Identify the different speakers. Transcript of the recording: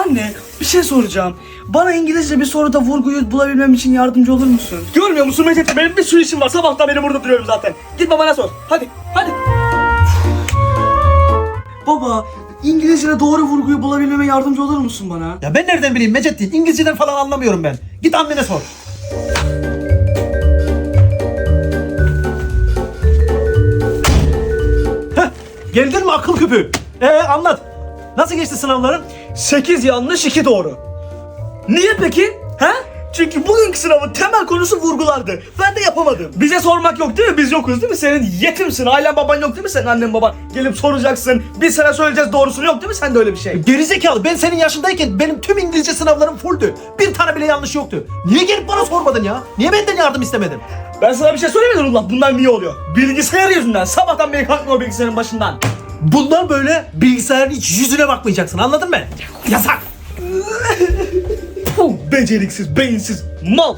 Speaker 1: Anne bir şey soracağım. Bana İngilizce bir soruda vurguyu bulabilmem için yardımcı olur musun? Görmüyor musun Mecit? Benim bir sürü işim var. Sabahtan beri burada duruyorum zaten. Git babana sor. Hadi hadi. Baba İngilizce'de doğru vurguyu bulabilmeme yardımcı olur musun bana?
Speaker 2: Ya ben nereden bileyim Mecettin? İngilizceden falan anlamıyorum ben. Git annene sor. Heh, geldin mi akıl küpü? Ee anlat. Nasıl geçti sınavların?
Speaker 1: 8 yanlış 2 doğru. Niye peki? He? Çünkü bugünkü sınavın temel konusu vurgulardı. Ben de yapamadım. Bize sormak yok değil mi? Biz yokuz değil mi? Senin yetimsin. Ailen baban yok değil mi? Senin annen baban. Gelip soracaksın. Bir sene söyleyeceğiz doğrusunu yok değil mi? Sen de öyle bir şey.
Speaker 2: Gerizekalı ben senin yaşındayken benim tüm İngilizce sınavlarım fulldü. Bir tane bile yanlış yoktu. Niye gelip bana sormadın ya? Niye benden yardım istemedin?
Speaker 1: Ben sana bir şey söylemedim Nurullah. Bunlar niye oluyor? Bilgisayar yüzünden. Sabahtan beri kalkmıyor bilgisayarın başından.
Speaker 2: Bundan böyle bilgisayarın hiç yüzüne bakmayacaksın anladın mı? Yasak.
Speaker 1: Puh, beceriksiz, beyinsiz, mal.